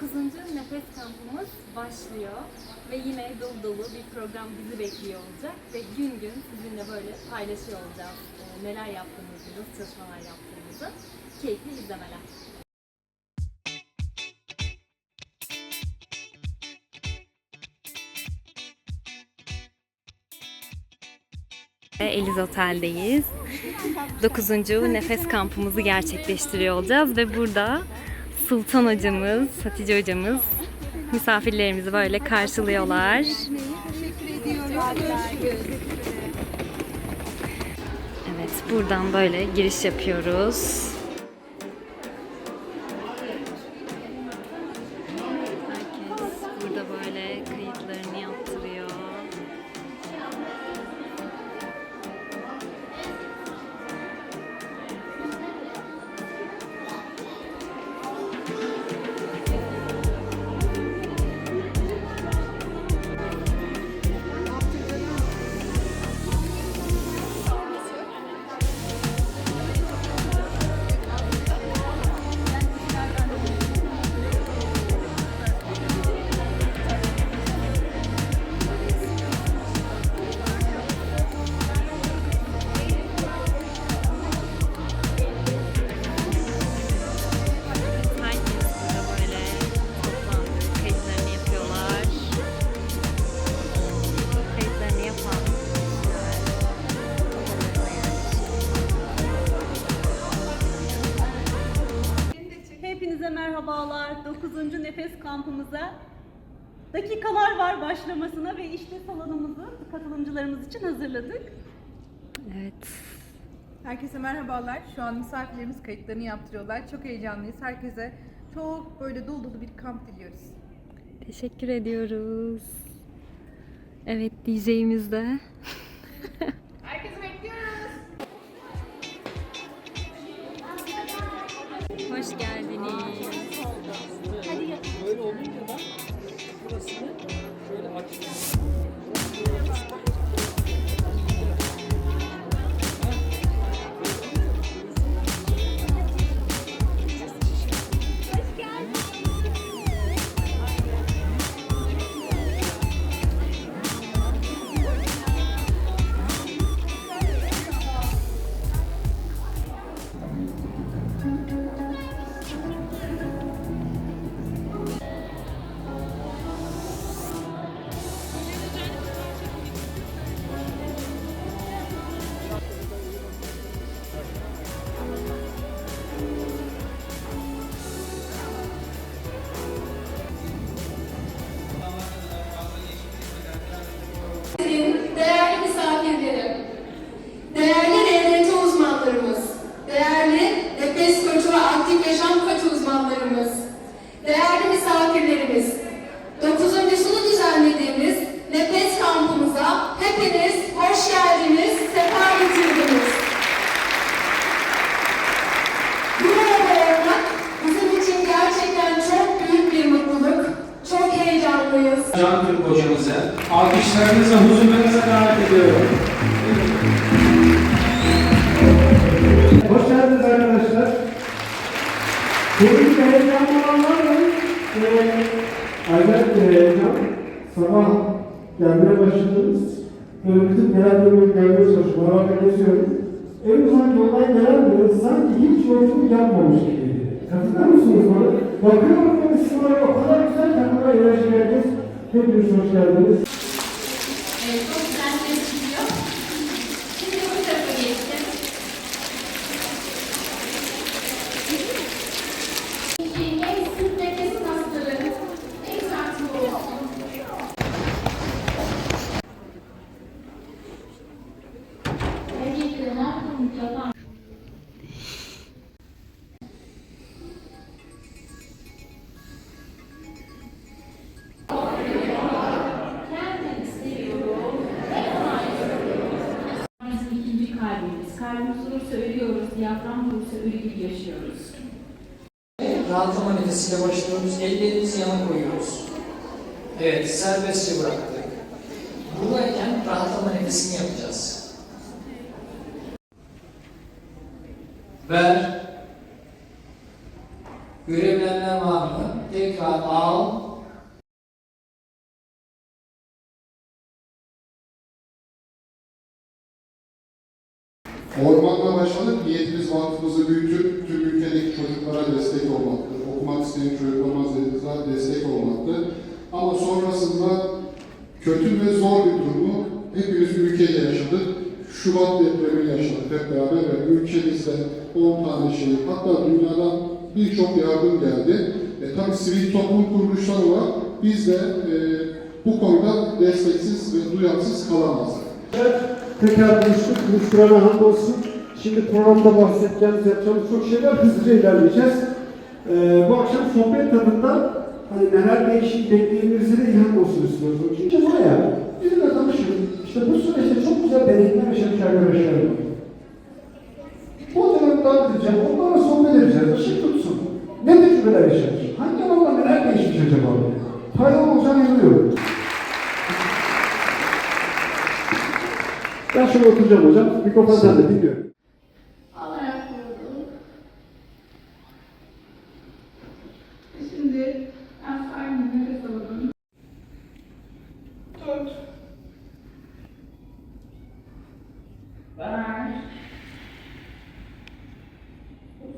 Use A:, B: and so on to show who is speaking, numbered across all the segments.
A: 9. Nefes kampımız başlıyor ve yine dolu dolu bir program bizi bekliyor olacak ve gün gün sizinle böyle paylaşıyor olacağız e, neler yaptığımızı, nasıl çalışmalar yaptığımızı. Keyifli izlemeler. Eliz Otel'deyiz. 9. nefes kampımızı gerçekleştiriyor olacağız ve burada Sultan hocamız, Hatice hocamız misafirlerimizi böyle karşılıyorlar. Evet, buradan böyle giriş yapıyoruz.
B: Var başlamasına ve işte salonumuzu katılımcılarımız için hazırladık.
A: Evet.
C: Herkese merhabalar. Şu an misafirlerimiz kayıtlarını yaptırıyorlar. Çok heyecanlıyız. Herkese çok böyle dolu dolu bir kamp diliyoruz.
A: Teşekkür ediyoruz. Evet DJ'imiz de.
C: Herkesi bekliyoruz.
A: Hoş geldiniz.
D: Thank you. Alkışlarınızla huzurlarınıza davet ediyorum.
E: Hoş geldiniz arkadaşlar. Benim de heyecanlı olan var mı? Acayip bir heyecan. Sabah gelmeye başladınız. Böyle bütün genelde bir gelmeye çalışıyorum. Arada geziyorum. En uzak yoldan gelen biri sanki hiç yolculuk yapmamış gibi. Katılıyor musunuz bana? Bakıyorum ve böyle o kadar güzel enerji verdiniz. Hepiniz hoş geldiniz.
F: Rahatlama nefesiyle başlıyoruz. Ellerimizi yana koyuyoruz. Evet, serbestçe bıraktık. Buradayken rahatlama nefesini yapacağız. Ver. Görebilenler var mı? Tekrar al.
G: Ormanla başladık. Niyetimiz vakfımızı büyütüp tüm ülkedeki çocuklara destek olmaktı. Okumak isteyen çocuklarımıza destek olmaktı. Ama sonrasında kötü ve zor bir durumu hepimiz ülkede yaşadık. Şubat depremi yaşadık hep beraber ve ülkemizde 10 tane şey, hatta dünyadan birçok yardım geldi. E, tabii sivil toplum kuruluşları olarak biz de e, bu konuda desteksiz ve duyarsız kalamazdık.
E: Tekrar buluştuk, buluşturana hamdolsun. Şimdi programda bahsedeceğimiz, yapacağımız çok şeyler hızlıca ilerleyeceğiz. Ee, bu akşam sohbet tadında hani neler değişik beklediğimizi de ilham olsun istiyoruz. Şimdi buraya bizimle tanışın. İşte bu süreçte çok güzel deneyimler yaşamış arkadaşlar var. Bu dönem davet edeceğim, onlarla sohbet edeceğiz. Işık tutsun. Ne tecrübeler yaşamış? Hangi alanda neler değişmiş acaba? Faydalı olacağını inanıyorum. Ben şöyle oturacağım hocam. Mikrofon sende dinliyorum.
H: Alarak vurdum. Şimdi aynı nefes alalım. Tut. Ver.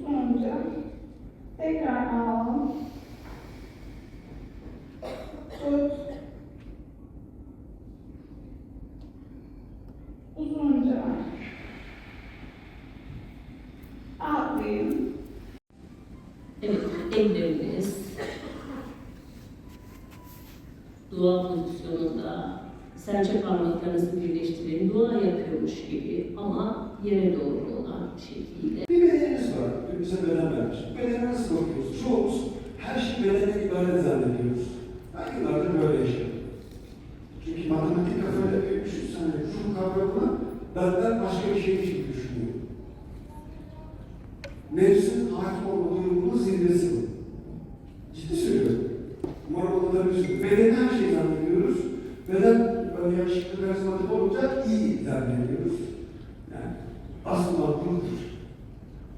H: Uzunca. Tekrar al. Tut. Uzunca. Atlayın.
I: Evet, elleriniz dua pozisyonunda serçe parmaklarınızı birleştirin, dua yapıyormuş gibi ama yere doğru olan şekliyle.
E: Bir bedenimiz var. Bize beden vermiş. Bedene nasıl bakıyoruz? Çoğumuz her şey bedene ibaret zannediyoruz. Ben yıllardır böyle yaşıyorum. Çünkü matematik kafayla büyümüşüz. Hani şu kavramı benden başka bir şeymiş gibi düşünüyor. Nefsin hakim olma durumunun zirvesi bu. Ciddi söylüyorum. Umarım anlatabilirsiniz. Bedeni her şeyi zannediyoruz. Beden böyle yakışıklı karizmatik olunca iyi zannediyoruz. Yani aslında ruhtur.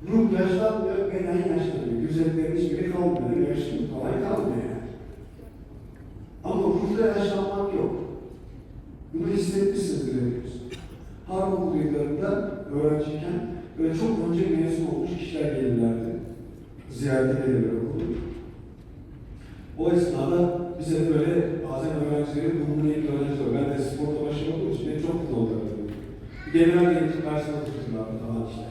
E: Ruh yaşlanmıyor, beden yaşlanmıyor. Güzellerin hiçbiri kalmıyor, yaşlı kolay kalmıyor yani. Ama ruhta yaşlanmak yok. Bunu hissetmişsinizdir hepiniz. Harman yıllarında öğrenciyken böyle çok önce mezun olmuş kişiler gelirlerdi. Ziyarete gelirler okulu. O esnada bize böyle bazen öğrencilerin bunun niyetli öğrenciler. Ben de sporda başarılı olduğum için çok mutlu oldular. General gelince karşısına tuttular falan işte.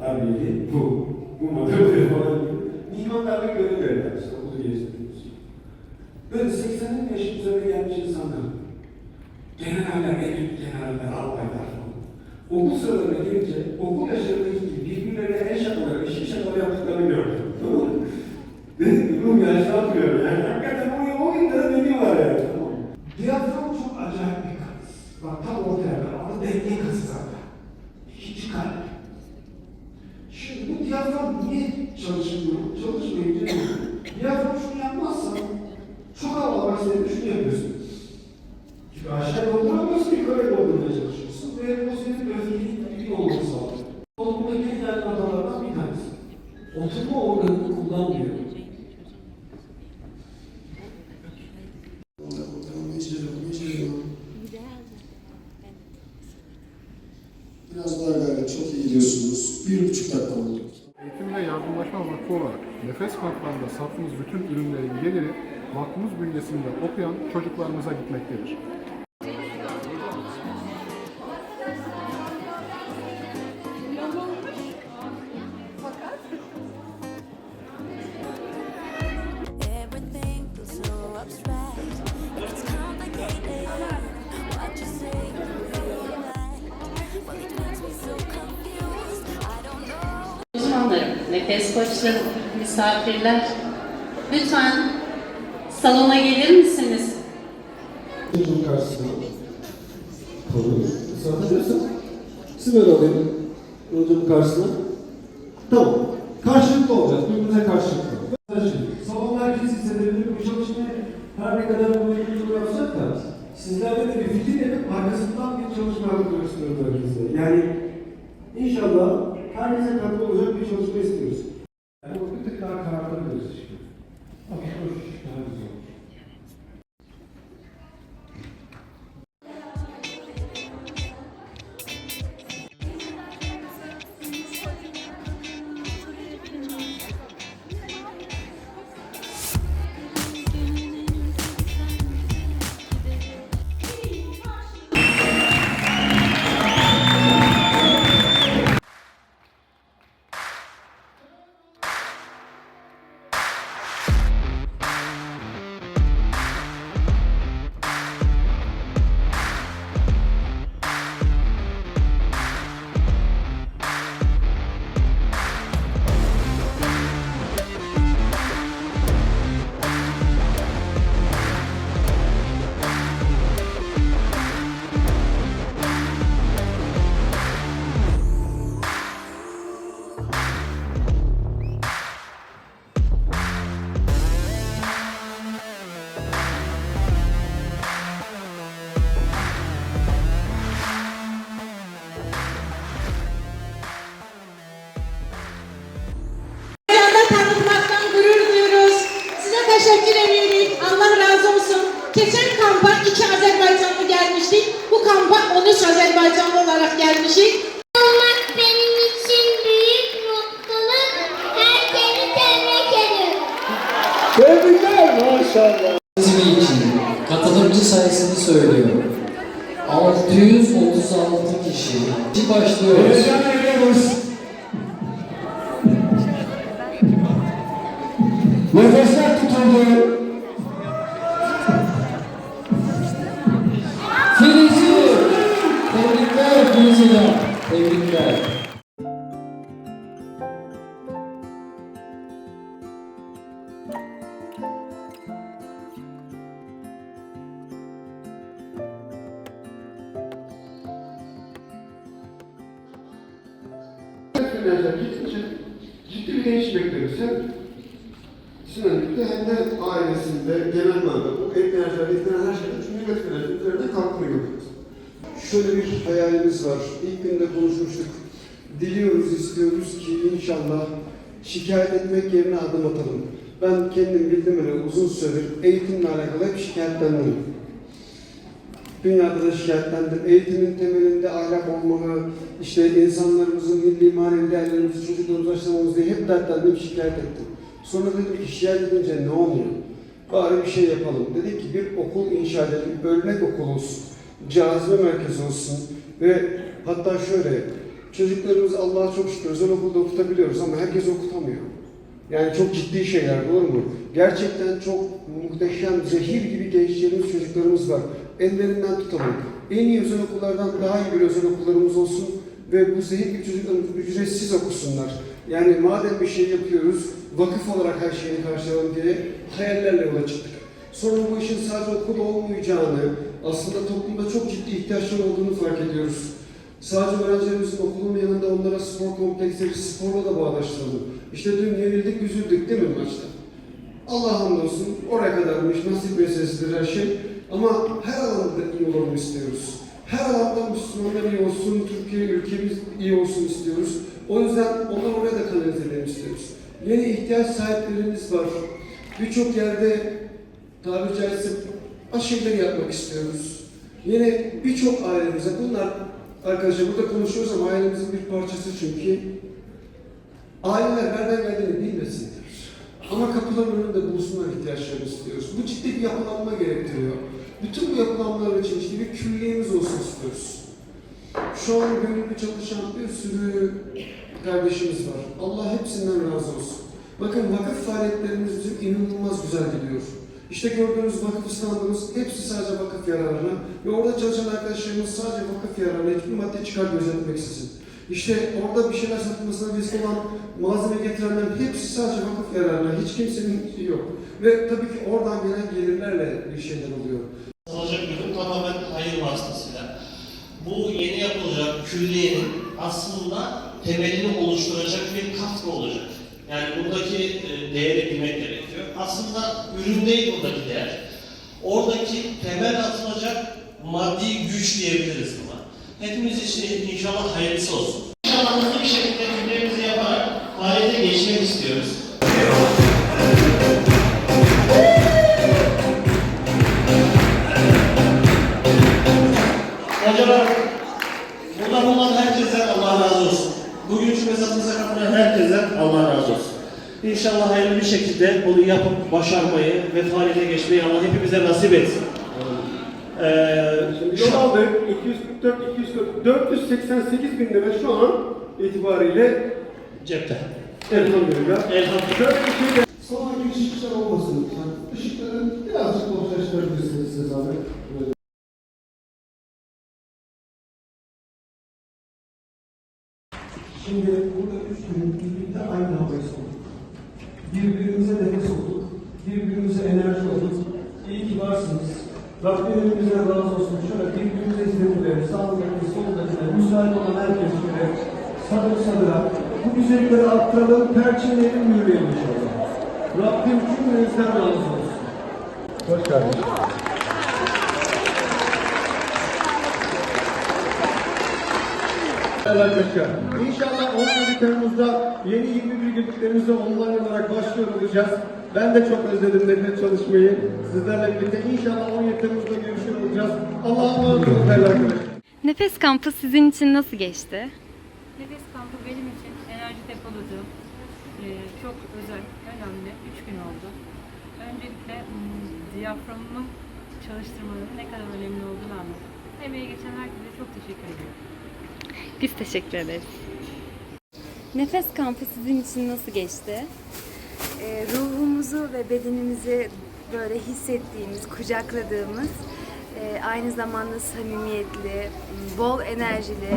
E: Tabii bu, bu model falan gibi. Mimarlarla görev verirler işte okulu geçtiğimiz. Böyle 80'in yaşın üzerine gelmiş insanlar. Generaller, emekli generaller, albaylar falan. Okul sıralarına gelince okul yaşlarındaki gibi birbirlerine el şakaları, eşit şakaları yaptıklarını gördüm. Tamam mı? Dedim ki ruh yaşlanmıyor yani. Hakikaten o, o günlere deniyorlar
J: 那那个是啥？Nefes Vakfı'nda sattığımız bütün ürünlerin geliri vakfımız bünyesinde okuyan çocuklarımıza gitmektedir.
I: Misafirler, lütfen salona gelir misiniz?
E: Çocuğun karşısına kalıyoruz. Sanatabilirsin. Siz böyle alayım. Hocamın karşısına. Tamam. Karşılıklı olacağız. Birbirimize karşılıklı. Salonda herkes hissedebilir. Bu çalışmayı her ne kadar bunu ilgili yapsak da sizlerle de bir fikir yapıp arkasından bir çalışma yapmak istiyoruz herkese. Yani inşallah herkese katkı olacak bir çalışma istiyoruz. Yani
K: Nefesler tutuldu.
F: Filiz'i! Tebrikler Filiz'e. Tebrikler.
E: Adım atalım. Ben kendim bildim öyle uzun süredir eğitimle alakalı hep şikayetlendim. Dünyada da şikayetlendim. Eğitimin temelinde ahlak olmalı, işte insanlarımızın milli manevi değerlerimizi çocuklarımıza aşılamamız diye hep dertlendim, şikayet ettim. Sonra dedim ki şikayet edince ne oluyor? Bari bir şey yapalım. Dedik ki bir okul inşa edelim, örnek okul olsun, cazibe merkezi olsun ve hatta şöyle, çocuklarımızı Allah'a çok şükür özel okulda okutabiliyoruz ama herkes okutamıyor. Yani çok ciddi şeyler doğru mu? Gerçekten çok muhteşem, zehir gibi gençlerimiz, çocuklarımız var. Ellerinden tutalım. En iyi özel okullardan daha iyi bir özel okullarımız olsun ve bu zehir gibi çocuklarımız ücretsiz okusunlar. Yani madem bir şey yapıyoruz, vakıf olarak her şeyini karşılayalım diye hayallerle yola çıktık. Sonra bu işin sadece okulda olmayacağını, aslında toplumda çok ciddi ihtiyaçlar olduğunu fark ediyoruz. Sadece öğrencilerimizin okulun yanında onlara spor kompleksleri sporla da bağdaştıralım. İşte dün yenildik, üzüldük değil mi maçta? Allah hamdolsun oraya kadarmış, nasip meselesidir her şey. Ama her alanda iyi olalım istiyoruz. Her alanda Müslümanlar iyi olsun, Türkiye ülkemiz iyi olsun istiyoruz. O yüzden onları oraya da kanalize edelim istiyoruz. Yeni ihtiyaç sahiplerimiz var. Birçok yerde tabiri caizse aşırıları yapmak istiyoruz. Yine birçok ailemize bunlar arkadaşlar burada konuşuyoruz ama ailemizin bir parçası çünkü aileler nereden geldiğini bilmesinler. Ama kapıların önünde bulsunlar ihtiyaçlarını istiyoruz. Bu ciddi bir yapılanma gerektiriyor. Bütün bu yapılanmalar için işte bir külliyemiz olsun istiyoruz. Şu an gönüllü çalışan bir sürü kardeşimiz var. Allah hepsinden razı olsun. Bakın vakıf faaliyetlerimiz bizim inanılmaz güzel gidiyor. İşte gördüğünüz vakıf standımız hepsi sadece vakıf yararına ve orada çalışan arkadaşlarımız sadece vakıf yararına hiçbir maddi çıkar gözetmeksizin. İşte orada bir şeyler satılmasına vesile olan malzeme getirenlerin hepsi sadece vakıf yararına, hiç kimsenin şeyi yok. Ve tabii ki oradan gelen gelirlerle bir şeyler oluyor.
L: Olacak ürün tamamen hayır vasıtasıyla. Bu yeni yapılacak külliyenin aslında temelini oluşturacak bir katkı olacak. Yani buradaki e, değeri bilmek gerekiyor. Aslında ürün değil buradaki değer. Oradaki temel atılacak maddi güç diyebiliriz buna. Hepimiz için inşallah hayırlısı olsun. İnşallah hızlı bir şekilde gündemimizi yaparak faaliyete geçmek istiyoruz. Hocalar, buradan olan herkese Allah razı olsun. Bugün Bugünkü mesajımıza katılan herkese Allah razı olsun. İnşallah hayırlı bir şekilde bunu yapıp başarmayı ve faaliyete geçmeyi Allah hepimize nasip etsin.
E: Yol aldık. 244, 240, 488 bin lira şu an itibariyle
L: cepte.
E: elhamdülillah.
L: Elhamdülillah.
E: De... Sonraki ışıklar olmasın lütfen. Işıkları birazcık konuşlaştırabilirsiniz size zahmet. Şimdi burada üç gün birlikte aynı havayı solduk. Birbirimize nefes olduk. Birbirimize enerji olduk. İyi ki varsınız. Rabbim hepimize razı olsun. Şöyle birbirimize hizmet edelim. Sağlıklı, soldakiler, müsait olan herkes şöyle sadır sadıra. Bu güzellikleri arttıralım, perçinleyelim, yürüyelim inşallah. Rabbim cümlenizden razı olsun. Hoş geldiniz. Başkan. İnşallah 17 Temmuz'da yeni 21 günlüklerimize online olarak başlıyor olacağız. Ben de çok özledim nefes çalışmayı. Sizlerle birlikte inşallah 17 Temmuz'da görüşüyor olacağız. Allah'a emanet olun arkadaşlar.
A: Nefes kampı sizin için nasıl geçti?
M: Nefes kampı benim için enerji depoladım. Ee, çok özel, önemli. Üç gün oldu. Öncelikle hmm, diyaframımı çalıştırmanın ne kadar önemli olduğunu anladım. Emeği geçen herkese çok teşekkür ediyorum.
A: Biz teşekkür ederiz. Nefes kampı sizin için nasıl geçti?
N: e, ruhumuzu ve bedenimizi böyle hissettiğimiz, kucakladığımız, e, aynı zamanda samimiyetli, bol enerjili,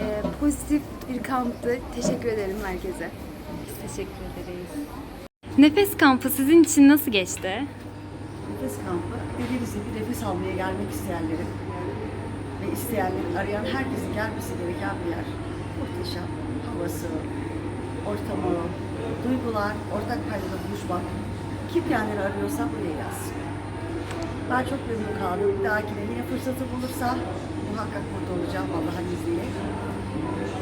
N: e, pozitif bir kamptı. Teşekkür ederim herkese.
A: Biz teşekkür ederiz. Nefes kampı sizin için nasıl geçti?
O: Nefes kampı dediğimiz gibi nefes almaya gelmek isteyenlerin ve isteyenlerin arayan herkesin gelmesi gereken bir yer. Muhteşem havası, ortamı, duygular, ortak paydada buluşmak. Kim kendini arıyorsa buraya gelsin. Ben çok memnun kaldım. Bir dahakine yine fırsatı bulursa muhakkak burada olacağım Allah'ın izniyle.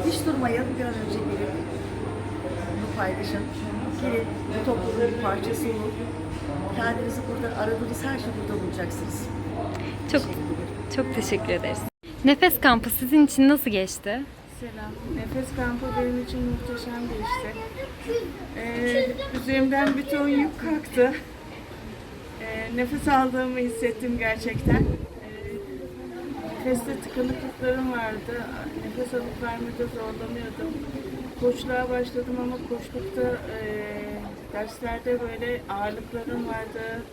O: Hiç durmayın, bir an önce gelin. Bunu paylaşın. Gelin, bu toplumun bir parçası olun. Kendinizi burada aradığınız her şeyi burada bulacaksınız.
A: Çok çok teşekkür ederiz. Nefes kampı sizin için nasıl geçti?
P: Selam. Nefes kampı benim için muhteşem geçti. Ee, üzerimden bir ton yük kalktı. Ee, nefes aldığımı hissettim gerçekten. Ee, nefeste tıkanıklıklarım vardı. Nefes alıp vermede zorlanıyordum. Koçluğa başladım ama koçlukta e, derslerde böyle ağırlıklarım vardı.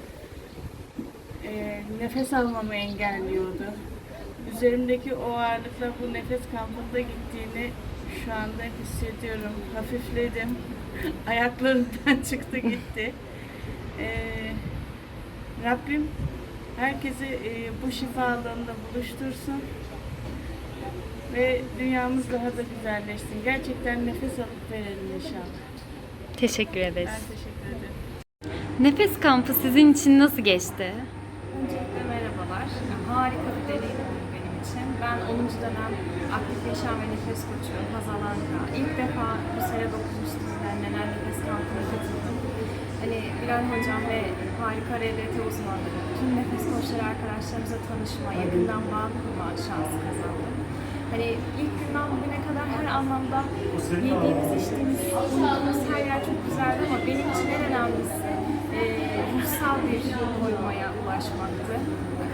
P: E, nefes almamı engelliyordu. Üzerimdeki o ağırlıkla bu nefes kampında gittiğini şu anda hissediyorum. Hafifledim. Ayaklarımdan çıktı gitti. Ee, Rabbim herkesi e, bu şifa alanında buluştursun. Ve dünyamız daha da güzelleşsin. Gerçekten nefes alıp verelim inşallah.
A: Teşekkür ederiz.
P: Ben teşekkür ederim.
A: Nefes kampı sizin için nasıl geçti?
M: Öncelikle merhabalar. Harika bir deneyim. Ben 10. dönem aktif yaşam ve nefes koçu Hazal Anka. İlk defa bu sene 9. düzenlenen nefes kampına katıldım. Hani Bilal Hocam ve harika RDT uzmanları, tüm nefes koçları arkadaşlarımıza tanışma, yakından bağ kurma şansı kazandım. Hani ilk günden bugüne kadar her anlamda yediğimiz, içtiğimiz, bulunduğumuz her yer çok güzeldi ama benim için en önemlisi e, ruhsal bir doymaya ulaşmaktı.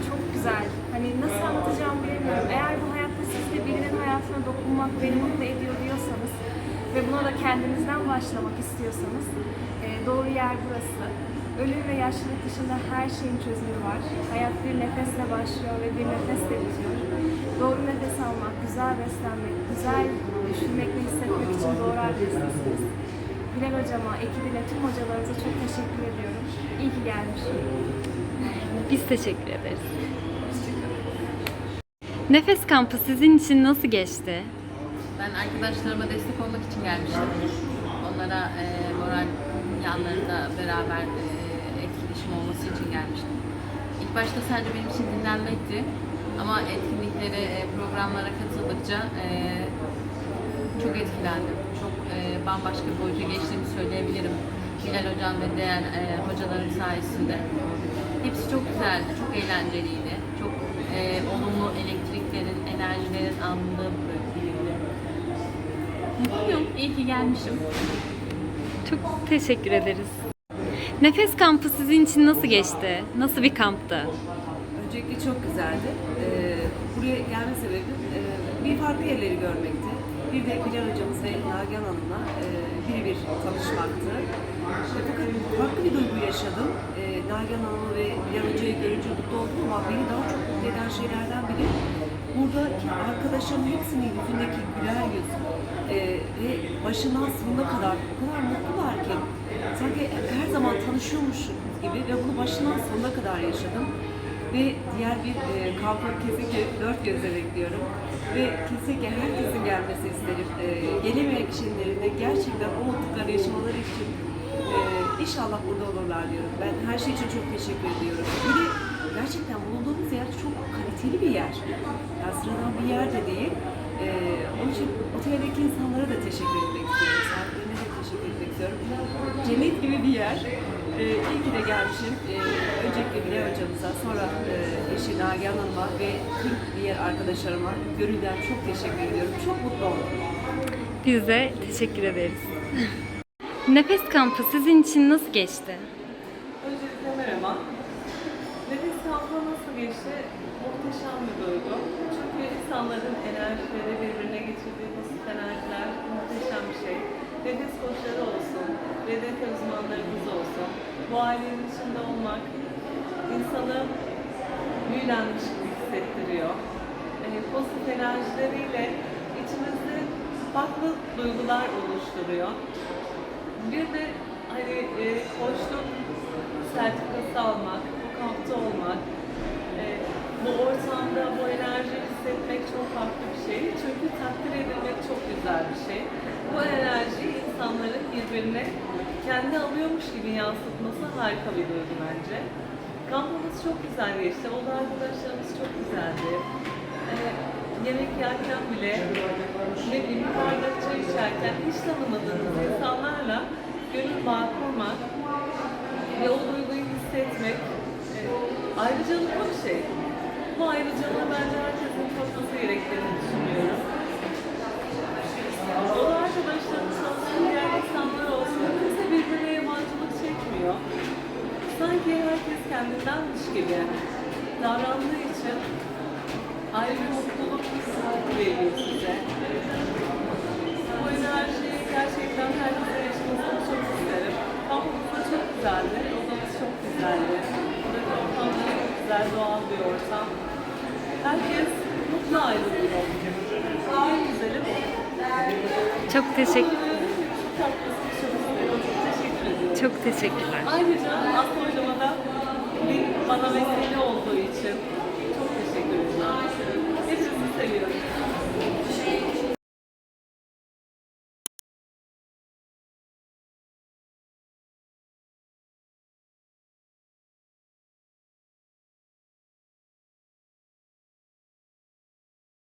M: Çok güzel. Hani nasıl anlatacağımı bilemiyorum. Eğer bu hayatta siz de birinin hayatına dokunmak beni mutlu ediyor diyorsanız ve buna da kendinizden başlamak istiyorsanız e, doğru yer burası. Ölüm ve yaşlılık dışında her şeyin çözümü var. Hayat bir nefesle başlıyor ve bir nefesle bitiyor. Doğru nefes almak, güzel beslenmek, güzel düşünmek ve hissetmek için doğru adrestesiniz. Bilal hocama, ekibine, tüm hocalarımıza çok teşekkür ediyorum. İyi ki gelmişim.
A: Biz teşekkür ederiz. Nefes kampı sizin için nasıl geçti?
Q: Ben arkadaşlarıma destek olmak için gelmiştim. Onlara e, moral yanlarında beraber e, etkileşim olması için gelmiştim. İlk başta sadece benim için dinlenmekti. Ama etkinliklere, e, programlara katıldıkça e, çok etkilendim. Çok e, bambaşka bir boyuta geçtiğimi söyleyebilirim. Bilal Hocam ve diğer e, hocaların sayesinde. Hepsi çok güzeldi, çok eğlenceliydi. Çok e, olumlu elektriklerin, enerjilerin bölüm. Mutluyum. İyi ki gelmişim.
A: Çok teşekkür ederiz. Nefes kampı sizin için nasıl geçti? Nasıl bir kamptı?
R: Öncelikle çok güzeldi. Ee, buraya gelme sebebim e, bir farklı yerleri görmekti. Bir de Bilal hocamız ve Nagihan Hanım'la e, birebir tanışmaktı. E, fakat farklı bir duygu yaşadım. E, Nagihan Hanım'ı ve Bilal hocayı görünce mutlu oldum ama beni daha çok mutlu eden şeylerden biri buradaki arkadaşlarımın hepsinin yüzündeki güler yüz e, ve başından sonuna kadar o kadar mutlular ki sanki her zaman tanışıyormuşum gibi ve bunu başından sonuna kadar yaşadım. Ve diğer bir e, kampı kesinlikle dört gözle bekliyorum. Ve kesinlikle herkesin gelmesi isterim. E, gelemeyen kişilerin de gerçekten o mutlulukları yaşamaları için e, inşallah burada olurlar diyorum. Ben her şey için çok teşekkür ediyorum. Bir de gerçekten bulunduğumuz yer çok kaliteli bir yer. Yani sıradan bir yer de değil. E, onun için oteldeki insanlara da teşekkür etmek istiyorum. Sahiplerine de teşekkür etmek istiyorum. Cennet gibi bir yer. Ee, iyi ki de gelmişim. Ee, öncelikle Bilal hocamıza, sonra e, eşi Nagihan Hanım'a ve tüm diğer arkadaşlarıma gönülden çok teşekkür ediyorum. Çok mutlu oldum.
A: Biz de teşekkür ederiz. Nefes kampı sizin için nasıl geçti?
S: Öncelikle merhaba. Nefes kampı nasıl geçti? Muhteşem bir duygu. Çünkü insanların enerjileri birbirine geçirdiği basit enerjiler muhteşem bir şey. Nefes koçları olsun, RDT uzmanlarımız olsun. Bu ailenin içinde olmak insanı büyülenmiş hissettiriyor. E, pozitif enerjileriyle içimizde farklı duygular oluşturuyor. Bir de hani e, koçluk sertifikası almak, kampta olmak, e, bu ortamda bu enerjiyi hissetmek çok farklı bir şey. Çünkü takdir edilmek çok güzel bir şey. Bu enerjiyi insanların birbirine kendi alıyormuş gibi yansıtması harika bir duygu bence. Kampımız çok güzel geçti. Oda arkadaşlarımız çok güzeldi. E, yemek yerken bile ne bileyim bardak çay içerken hiç tanımadığınız insanlarla gönül bağı kurmak ve o duyguyu hissetmek ayrıcalıklı bir şey. Bu ayrıcalığı bence herkesin tatması gerektiğini düşünüyorum. O arkadaşlarımız olsun, diğer insanlar olsun, kimse birbirine yabancılık çekmiyor. Sanki herkes kendindenmiş gibi davrandığı için ayrı bir mutluluk veriyor size. Bu enerjiyi gerçekten herkese yaşamasını çok isterim. Kampımız da çok güzeldi, odamız çok güzeldi. Buradaki ortamda çok güzel, doğal bir ortam. Herkes mutlu ayrılıyor. En güzeli bu.
A: Çok teşekkür
S: çok
A: teşekkürler.
S: Ayrıca Aslı Hocama da bana vesile